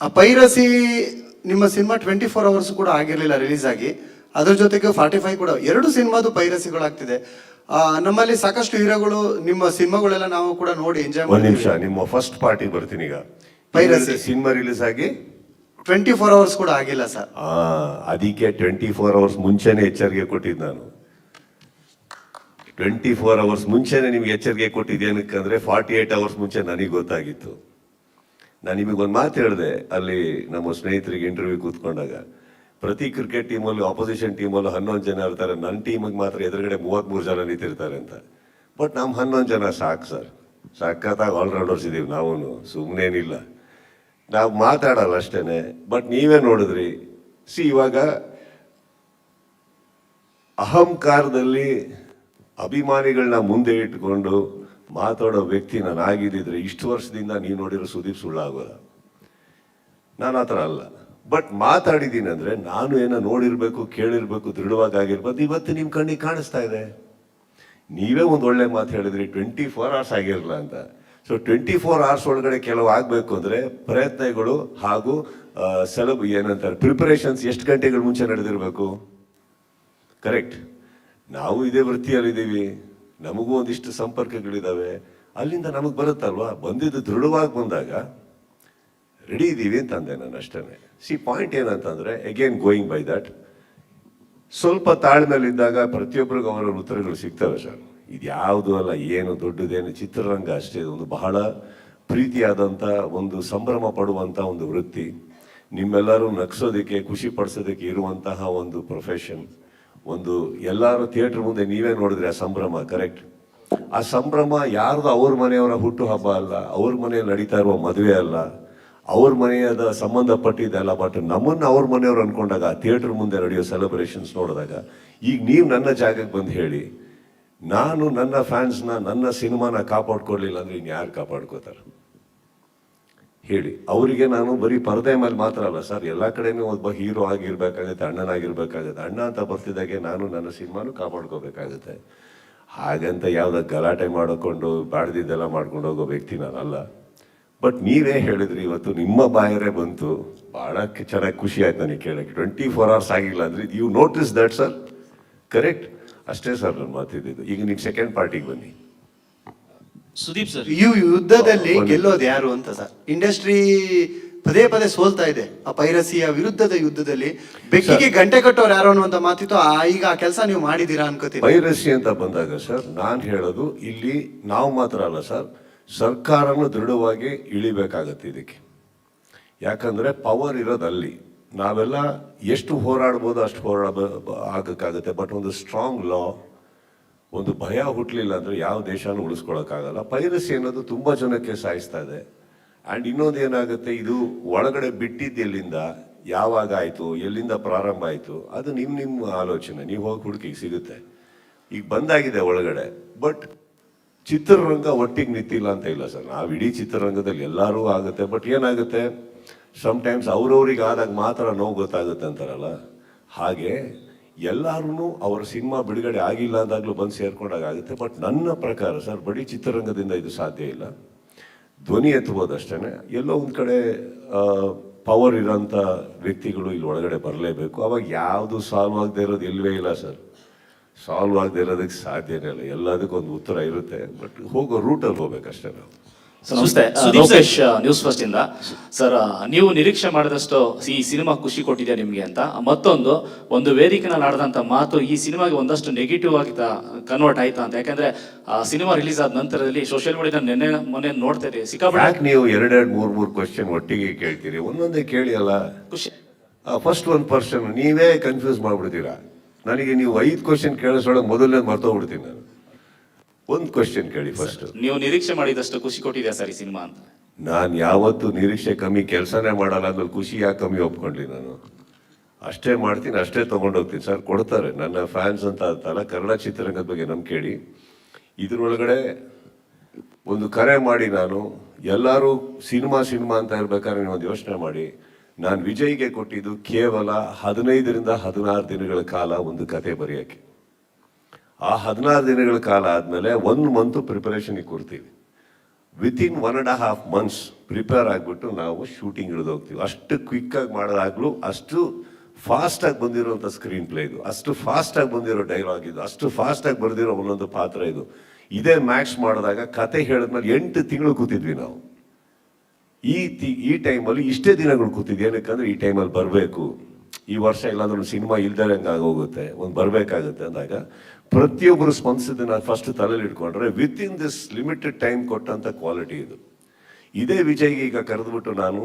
ಆ ಪೈರಸಿ ನಿಮ್ಮ cinema twenty four hours ಕೂಡ ಆಗಿರಲಿಲ್ಲ ರಿಲೀಸ್ ಆಗಿ. ಅದ್ರ ಜೊತೆಗೆ ಫಾರ್ಟಿ ಫೈವ್ ಕೂಡ. ಎರಡು ಸಿನಿಮಾದು ಪೈರಸಿಗಳಾಗ್ತಿದೆ. ಆ, ನಮ್ಮಲ್ಲಿ ಸಾಕಷ್ಟು ಹೀರೋಗಳು ನಿಮ್ಮ ಸಿನಿಮಾಗಳೆಲ್ಲ ನಾವು ಕೂಡ ನೋಡಿ ಎಂಜಾಯ್ ಒಂದು ನಿಮಿಷ ಮಾಡಿ ನಿಮ್ಮ ಫಸ್ಟ್ ಪಾರ್ಟಿಗೆ ಬರ್ತೀನಿ ಈಗ. ಪೈರಸಿ. ಸಿನಿಮಾ ರಿಲೀಸ್ ಆಗಿ? ಟ್ವೆಂಟಿ ಫೋರ್ ಅವರ್ಸ್ ಕೂಡ ಆಗಿಲ್ಲ ಸರ್. ಅದಕ್ಕೆ ಟ್ವೆಂಟಿ ಫೋರ್ ಅವರ್ಸ್ ಮುಂಚೆನೆ ಎಚ್ಚರಿಕೆ ಕೊಟ್ಟಿದ್ದು ನಾನು. ಟ್ವೆಂಟಿ ಫೋರ್ ಅವರ್ಸ್ ಮುಂಚೆನೆ ನಿಮ್ಗೆ ಎಚ್ಚರಿಕೆ ಕೊಟ್ಟಿದ್ದೇನಕ್ಕಂದ್ರೆ ಫಾರ್ಟಿ ಏಟ್ ಅವರ್ಸ್ ಮುಂಚೆ ನನಗೆ ಗೊತ್ತಾಗಿತ್ತು. ನಾನು ಒಂದು ಮಾತು ಹೇಳಿದೆ, ಅಲ್ಲಿ ನಮ್ಮ ಸ್ನೇಹಿತರಿಗೆ ಇಂಟರ್ವ್ಯೂ ಕೂತ್ಕೊಂಡಾಗ. ಪ್ರತಿ ಕ್ರಿಕೆಟ್ ಟೀಮಲ್ಲೂ ಆಪೋಸಿಷನ್ ಟೀಮಲ್ಲೂ ಹನ್ನೊಂದು ಜನ ಇರ್ತಾರೆ. ನನ್ನ ಟೀಮಿಗೆ ಮಾತ್ರ ಎದುರುಗಡೆ ಮೂವತ್ತ್ಮೂರು ಜನ ನಿಂತಿರ್ತಾರೆ ಅಂತ. ಬಟ್ ನಮ್ಮ ಹನ್ನೊಂದು ಜನ ಸಾಕು ಸರ್. ಸಖತ್ತಾಗಿ ಆಲ್ರೌಂಡರ್ಸ್ ಇದ್ದೀವಿ ನಾವು ಸುಮ್ಮನೇನಿಲ್ಲ ನಾವು ಮಾತಾಡಲ್ಲ ಅಷ್ಟೇ ಬಟ್ ನೀವೇ ನೋಡಿದ್ರಿ. ಸಿ ಇವಾಗ ಅಹಂಕಾರದಲ್ಲಿ ಅಭಿಮಾನಿಗಳನ್ನ ಮುಂದೆ ಇಟ್ಕೊಂಡು ಮಾತಾಡೋ ವ್ಯಕ್ತಿ ನಾನು ಆಗಿದ್ದಿದ್ರೆ ಇಷ್ಟು ವರ್ಷದಿಂದ ನೀವು ನೋಡಿರೋ ಸುದೀಪ್ ಸುಳ್ಳಾಗೋಲ್ಲ. ನಾನು ಆ ಥರ ಅಲ್ಲ. ಬಟ್ ಮಾತಾಡಿದ್ದೀನಿ ಅಂದರೆ ನಾನು ಏನೋ ನೋಡಿರಬೇಕು, ಕೇಳಿರಬೇಕು, ದೃಢವಾಗಿ ಆಗಿರ್ಬೋದು, ಇವತ್ತು ನಿಮ್ಮ ಕಣ್ಣಿಗೆ ಕಾಣಿಸ್ತಾ ಇದೆ. ನೀವೇ ಒಂದು ಒಳ್ಳೆ ಮಾತು ಹೇಳಿದ್ರಿ ಟ್ವೆಂಟಿ ಫೋರ್ ಅವರ್ಸ್ ಆಗಿರಲ್ಲ ಅಂತ. ಸೊ ಟ್ವೆಂಟಿ ಫೋರ್ ಅವರ್ಸ್ ಒಳಗಡೆ ಕೆಲವು ಆಗಬೇಕು ಅಂದರೆ ಪ್ರಯತ್ನಗಳು ಹಾಗೂ ಸೆಲಬ್ ಏನಂತಾರೆ ಪ್ರಿಪರೇಷನ್ಸ್ ಎಷ್ಟು ಗಂಟೆಗಳ ಮುಂಚೆ ನಡೆದಿರಬೇಕು? ಕರೆಕ್ಟ್ ನಾವು ಇದೇ ವೃತ್ತಿಯಲ್ಲಿದ್ದೀವಿ. ನಮಗೂ ಒಂದಿಷ್ಟು ಸಂಪರ್ಕಗಳಿದ್ದಾವೆ ಅಲ್ಲಿಂದ ನಮಗೆ ಬರುತ್ತಲ್ವಾ? ಬಂದಿದ್ದು ದೃಢವಾಗಿ ಬಂದಾಗ, ರೆಡಿ ಇದ್ದೀವಿ ಅಂತಂದೆ ನಾನು ಅಷ್ಟೇ ಸಿ ಪಾಯಿಂಟ್ ಏನಂತಂದರೆ ಅಗೇನ್ ಗೋಯಿಂಗ್ ಬೈ ದಟ್ ಸ್ವಲ್ಪ ತಾಳ್ಮೆಲಿದ್ದಾಗ ಪ್ರತಿಯೊಬ್ಬರಿಗೂ ಅವರ ಉತ್ತರಗಳು ಸಿಗ್ತವೆ ಸರ್. ಇದು ಯಾವುದು ಅಲ್ಲ, ಏನು ದೊಡ್ಡದೇನು ಚಿತ್ರರಂಗ ಅಷ್ಟೇ ಒಂದು ಬಹಳ ಪ್ರೀತಿಯಾದಂಥ ಒಂದು ಸಂಭ್ರಮ ಪಡುವಂಥ ಒಂದು ವೃತ್ತಿ. ನಿಮ್ಮೆಲ್ಲರೂ ನಗ್ಸೋದಕ್ಕೆ, ಖುಷಿ ಪಡಿಸೋದಕ್ಕೆ ಇರುವಂತಹ ಒಂದು ಪ್ರೊಫೆಷನ್ ಒಂದು ಎಲ್ಲರೂ ಥಿಯೇಟರ್ ಮುಂದೆ ನೀವೇ ನೋಡಿದ್ರೆ ಆ ಸಂಭ್ರಮ ಕರೆಕ್ಟ್ ಆ ಸಂಭ್ರಮ ಯಾರ್ದು ಅವ್ರ ಮನೆಯವರ ಹುಟ್ಟು ಹಬ್ಬ ಅಲ್ಲ, ಅವ್ರ ಮನೆಯಲ್ಲಿ ನಡೀತಾ ಇರುವ ಮದುವೆ ಅಲ್ಲ, ಅವ್ರ ಮನೆಯದ ಸಂಬಂಧಪಟ್ಟಿದ್ದಲ್ಲ ಬಟ್ ನಮ್ಮನ್ನು ಅವ್ರ ಮನೆಯವ್ರು ಅನ್ಕೊಂಡಾಗ ಥಿಯೇಟರ್ ಮುಂದೆ ನಡೆಯೋ ಸೆಲೆಬ್ರೇಷನ್ಸ್ ನೋಡಿದಾಗ, ಈಗ ನೀವು ನನ್ನ ಜಾಗಕ್ಕೆ ಬಂದು ಹೇಳಿ, ನಾನು ನನ್ನ ಫ್ಯಾನ್ಸ್ನ ನನ್ನ ಸಿನಿಮಾನ ಕಾಪಾಡ್ಕೊಡ್ಲಿಲ್ಲ ಅಂದ್ರೆ ಯಾರು ಕಾಪಾಡ್ಕೋತಾರೆ? ಹೇಳಿ. ಅವರಿಗೆ ನಾನು ಬರೀ ಪರದೆ ಮೇಲೆ ಮಾತ್ರ ಅಲ್ಲ, ಸರ್, ಎಲ್ಲ ಕಡೆನೂ ಒಬ್ಬ ಹೀರೋ ಆಗಿರ್ಬೇಕಾಗುತ್ತೆ ಅಣ್ಣನಾಗಿರ್ಬೇಕಾಗುತ್ತೆ ಅಣ್ಣ ಅಂತ ಬರ್ತಿದ್ದಾಗೆ ನಾನು ನನ್ನ ಸಿನಿಮಾನು ಕಾಪಾಡ್ಕೋಬೇಕಾಗುತ್ತೆ. ಹಾಗಂತ ಯಾವುದೋ ಗಲಾಟೆ ಮಾಡಿಕೊಂಡು ಬಾಡ್ದಿದ್ದೆಲ್ಲ ಮಾಡ್ಕೊಂಡು ಹೋಗೋ ವ್ಯಕ್ತಿ ನಾನಲ್ಲ. ಬಟ್ ನೀವೇ ಹೇಳಿದ್ರಿ, ಇವತ್ತು ನಿಮ್ಮ ಬಾಯರೇ ಬಂತು. ಬಹಳ ಚೆನ್ನಾಗಿ ಖುಷಿ ಆಯ್ತು ನನಗೆ ಕೇಳಕ್ಕೆ. ಟ್ವೆಂಟಿ ಫೋರ್ ಅವರ್ಸ್ ಆಗಿಲ್ಲ ಅಂದ್ರೆ you notice that sir correct ಅಷ್ಟೇ ಸರ್ ನನ್ನ ಮಾತಿದ್ದು ಈಗ ನೀವು ಸೆಕೆಂಡ್ ಪಾರ್ಟಿಗೆ ಬನ್ನಿ. ಸುದೀಪ್ ಸರ್. ಈ ಯುದ್ಧದಲ್ಲಿ ಗೆಲ್ಲೋದು ಯಾರು ಅಂತ ಸರ್. ಇಂಡಸ್ಟ್ರಿ ಪದೇ ಪದೇ ಸೋಲ್ತಾ ಇದೆ. ಆ ಪೈರಸಿಯ ವಿರುದ್ಧದ ಯುದ್ಧದಲ್ಲಿ ಬೆಕ್ಕಿಗೆ ಗಂಟೆ ಕಟ್ಟೋರು ಯಾರು ಅನ್ನುವಂತ ಮಾತಿತ್ತು. ಆ ಈಗ ಆ ಕೆಲಸ ನೀವು ಮಾಡಿದೀರಾ ಅನ್ಕೋತೀನಿ. ಪೈರಸಿ ಅಂತ ಬಂದಾಗ ಸರ್ ನಾನು ಹೇಳೋದು ಇಲ್ಲಿ ನಾವು ಮಾತ್ರ ಅಲ್ಲ ಸರ್ ಸರ್ಕಾರನು ದೃಢವಾಗಿ ಇಳಿಬೇಕಾಗತ್ತೆ ಇದಕ್ಕೆ. ಯಾಕಂದ್ರೆ ಪವರ್ ಇರೋದು ಅಲ್ಲಿ ನಾವೆಲ್ಲ ಎಷ್ಟು ಹೋರಾಡ್ಬೋದು ಅಷ್ಟು ಹೋರಾಡ ಆಗಕ್ಕಾಗತ್ತೆ. ಬಟ್ ಒಂದು ಸ್ಟ್ರಾಂಗ್ ಲಾ ಒಂದು ಭಯ ಹುಟ್ಟಲಿಲ್ಲ ಅಂದರೆ ಯಾವ ದೇಶನೂ ಉಳಿಸ್ಕೊಳಕ್ಕಾಗಲ್ಲ. ಪೈರಸಿ ಅನ್ನೋದು ತುಂಬ ಜನಕ್ಕೆ ಸಾಯಿಸ್ತಾ ಇದೆ. ಆ್ಯಂಡ್ ಇನ್ನೊಂದು ಏನಾಗುತ್ತೆ, ಇದು ಒಳಗಡೆ ಬಿಟ್ಟಿದ್ದು ಎಲ್ಲಿಂದ ಯಾವಾಗ ಆಯಿತು, ಎಲ್ಲಿಂದ ಪ್ರಾರಂಭ ಆಯಿತು, ಅದು ನಿಮ್ಮ ನಿಮ್ಮ ಆಲೋಚನೆ. ನೀವು ಹೋಗಿ ಹುಡುಕಿ, ಸಿಗುತ್ತೆ. ಈಗ ಬಂದಾಗಿದೆ ಒಳಗಡೆ ಬಟ್ ಚಿತ್ರರಂಗ ಒಟ್ಟಿಗೆ ನಿಂತಿಲ್ಲ ಅಂತ ಇಲ್ಲ ಸರ್. ನಾವು ಇಡೀ ಚಿತ್ರರಂಗದಲ್ಲಿ ಎಲ್ಲರೂ ಆಗುತ್ತೆ ಬಟ್ ಏನಾಗುತ್ತೆ ಟೈಮ್ಸ್ ಅವ್ರವ್ರಿಗೆ ಆದಾಗ ಮಾತ್ರ ನೋವು ಗೊತ್ತಾಗುತ್ತೆ ಅಂತಾರಲ್ಲ. ಹಾಗೆ ಎಲ್ಲರೂ ಅವರ ಸಿನಿಮಾ ಬಿಡುಗಡೆ ಆಗಿಲ್ಲ ಅಂದಾಗಲೂ ಬಂದು ಸೇರ್ಕೊಂಡಾಗ ಆಗುತ್ತೆ. ಬಟ್ ನನ್ನ ಪ್ರಕಾರ ಸರ್, ಬರೀ ಚಿತ್ರರಂಗದಿಂದ ಇದು ಸಾಧ್ಯ ಇಲ್ಲ. ಧ್ವನಿ ಎತ್ತಬಹುದು ಅಷ್ಟೇನೆ ಎಲ್ಲೋ ಒಂದು ಕಡೆ ಪವರ್ ಇರೋಂಥ ವ್ಯಕ್ತಿಗಳು ಇಲ್ಲಿ ಒಳಗಡೆ ಬರಲೇಬೇಕು. ಅವಾಗ ಯಾವುದು ಸಾಲ್ವ್ ಆಗದೆ ಇರೋದು ಇಲ್ಲವೇ ಇಲ್ಲ ಸರ್. ಸಾಲ್ವ್ ಆಗದೆ ಇರೋದಕ್ಕೆ ಸಾಧ್ಯನೇ ಇಲ್ಲ. ಎಲ್ಲದಕ್ಕೂ ಒಂದು ಉತ್ತರ ಇರುತ್ತೆ. ಬಟ್ ಹೋಗೋ ರೂಟಲ್ಲಿ ಹೋಗ್ಬೇಕಷ್ಟೇ ನಾವು. ಸರ್ ನಮಸ್ತೆ. Sudeep sir. Lokesh news first ಇಂದ. ಸರ್ ನೀವು ನಿರೀಕ್ಷೆ ಮಾಡಿದಷ್ಟು ಈ ಸಿನಿಮಾ ಖುಷಿ ಕೊಟ್ಟಿದೆ ನಿಮ್ಗೆ ಅಂತ. ಮತ್ತೊಂದು ಒಂದು ವೇದಿಕೆನಲ್ಲಿ ಆಡದಂತ ಮಾತು ಈ ಸಿನಿಮಾಗೆ ಒಂದಷ್ಟು ನೆಗೆಟಿವ್ ಆಗಿ ಕನ್ವರ್ಟ್ ಆಯ್ತಾ ಅಂತ. ಯಾಕಂದ್ರೆ ಆ ಸಿನಿಮಾ ರಿಲೀಸ್ ಆದ ನಂತರದಲ್ಲಿ ಸೋಷಿಯಲ್ ಮೀಡಿಯಾ ನೆನ್ನೆ ಮೊನ್ನೆ ನೋಡ್ತಾ ಇದ್ದೀವಿ ಸಿಕ್ಕಾಪಟ್ಟೆ ಯಾಕೆ ನೀವು ಎರಡೆರಡು ಮೂರ್ ಮೂರ್ ಕ್ವಶನ್ ಒಟ್ಟಿಗೆ ಕೇಳ್ತೀರಿ? ಒಂದೊಂದೇ ಕೇಳಿ ಅಲ್ಲ. ಖುಷಿ. ಫಸ್ಟ್ ಒಂದು ಪರ್ಸನ್ ನೀವೇ ಕನ್ಫ್ಯೂಸ್ ಮಾಡ್ಬಿಡ್ತೀರಾ? ನನಗೆ ನೀವು ಐದು ಕ್ವಶನ್ ಕೇಳಿಸೋಳ ಮೊದಲನೇ ಮರ್ತೋಗ್ಬಿಡ್ತೀನಿ ನಾನು. ಒಂದು ಕ್ವಶನ್ ಕೇಳಿ ಫಸ್ಟ್ ನೀವು ನಿರೀಕ್ಷೆ ಮಾಡಿದಷ್ಟು ಖುಷಿ ಕೊಟ್ಟಿದೆ ಸರ್ ಈ ಸಿನಿಮಾ ಅಂತ? ನಾನು ಯಾವತ್ತು ನಿರೀಕ್ಷೆ ಕಮ್ಮಿ ಕೆಲಸನೇ ಮಾಡಲ್ಲ ಅಂದ್ರೆ ಖುಷಿ ಯಾಕೆ ಕಮ್ಮಿ ಒಪ್ಕೊಂಡ್ಲಿ ನಾನು? ಅಷ್ಟೇ ಮಾಡ್ತೀನಿ ಅಷ್ಟೇ ತಗೊಂಡೋಗ್ತೀನಿ ಸರ್ ಕೊಡ್ತಾರೆ. ನನ್ನ ಫ್ಯಾನ್ಸ್ ಅಂತ ಅಂತಲ್ಲ ಕನ್ನಡ ಚಿತ್ರರಂಗದ ಬಗ್ಗೆ ನಮ್ಗೆ ಕೇಳಿ. ಇದ್ರೊಳಗಡೆ ಒಂದು ಕರೆ ಮಾಡಿ ನಾನು ಎಲ್ಲರೂ ಸಿನಿಮಾ ಸಿನಿಮಾ ಅಂತ ಇರ್ಬೇಕಾದ್ರೆ ನೀವು ಒಂದು ಯೋಚನೆ ಮಾಡಿ. ನಾನು ವಿಜಯ್ಗೆ ಕೊಟ್ಟಿದ್ದು ಕೇವಲ ಹದಿನೈದರಿಂದ ಹದಿನಾರು ದಿನಗಳ ಕಾಲ ಒಂದು ಕತೆ ಬರೆಯೋಕ್ಕೆ. ಆ ಹದಿನಾರು ದಿನಗಳ ಕಾಲ ಆದಮೇಲೆ ಒಂದು ಮಂತು ಪ್ರಿಪರೇಷನಿಗೆ ಕೊಡ್ತೀವಿ. Within one and half months prepare ಆಗಿಬಿಟ್ಟು ನಾವು ಶೂಟಿಂಗ್ ಹಿಡಿದು ಹೋಗ್ತೀವಿ. ಅಷ್ಟು ಕ್ವಿಕ್ಕಾಗಿ ಮಾಡೋದಾಗ್ಲೂ ಅಷ್ಟು ಫಾಸ್ಟಾಗಿ ಬಂದಿರೋಂಥ ಸ್ಕ್ರೀನ್ ಪ್ಲೇ ಇದು. ಅಷ್ಟು ಫಾಸ್ಟಾಗಿ ಬಂದಿರೋ ಡೈಲಾಗ್ ಇದು. ಅಷ್ಟು ಫಾಸ್ಟಾಗಿ ಬರೆದಿರೋ ಒಂದೊಂದು ಪಾತ್ರ ಇದು. ಇದೇ ಮ್ಯಾಕ್ಸ್ ಮಾಡಿದಾಗ ಕತೆ ಹೇಳಿದ್ಮೇಲೆ ಎಂಟು ತಿಂಗಳು ಕೂತಿದ್ವಿ ನಾವು. ಈ ತಿ ಈ ಟೈಮಲ್ಲಿ ಇಷ್ಟೇ ದಿನಗಳು ಕೂತಿದ್ವಿ. ಏನಕ್ಕಂದ್ರೆ ಈ ಟೈಮಲ್ಲಿ ಬರಬೇಕು. ಈ ವರ್ಷ ಇಲ್ಲಾಂದ್ರೆ ಸಿನಿಮಾ ಇಲ್ದಂಗೆ ಆಗೋಗುತ್ತೆ? ಒಂದು ಬರಬೇಕಾಗುತ್ತೆ ಅಂದಾಗ ಪ್ರತಿಯೊಬ್ಬರು ಸ್ಪಂದಿಸಿದ್ದನ್ನು ಫಸ್ಟ್ ತಲೆಯಲ್ಲಿ ಇಟ್ಕೊಂಡ್ರೆ with in this limited time ಕೊಟ್ಟಂತ ಕ್ವಾಲಿಟಿ ಇದು. ಇದೇ ವಿಜಯ್ಗೆ ಈಗ ಕರೆದುಬಿಟ್ಟು ನಾನು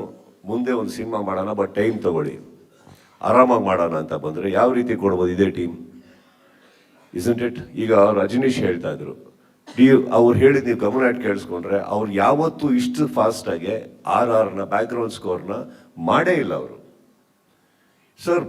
ಮುಂದೆ ಒಂದು ಸಿನಿಮಾ ಮಾಡೋಣ, ಬಟ್ ಟೈಮ್ ತಗೊಳ್ಳಿ. ಆರಾಮಾಗಿ ಮಾಡೋಣ ಅಂತ ಬಂದರೆ ಯಾವ ರೀತಿ ಕೊಡ್ಬೋದು ಇದೇ ಟೀಮ್ ಇಸಂಟ್ ಇಟ್ ಈಗ ರಜನೀಶ್ ಹೇಳ್ತಾ ಇದ್ರು. ನೀವು, ಅವ್ರು ಹೇಳಿದ ನೀವು ಗಮನ ಇಟ್ಟು ಕೇಳಿಸ್ಕೊಂಡ್ರೆ ಅವ್ರು ಯಾವತ್ತೂ ಇಷ್ಟು ಫಾಸ್ಟ್ ಆಗಿ ಆರ್ ಆರ್ನ ಬ್ಯಾಕ್ಗ್ರೌಂಡ್ ಸ್ಕೋರ್ನ ಮಾಡೇ ಇಲ್ಲ ಅವರು. ಸರ್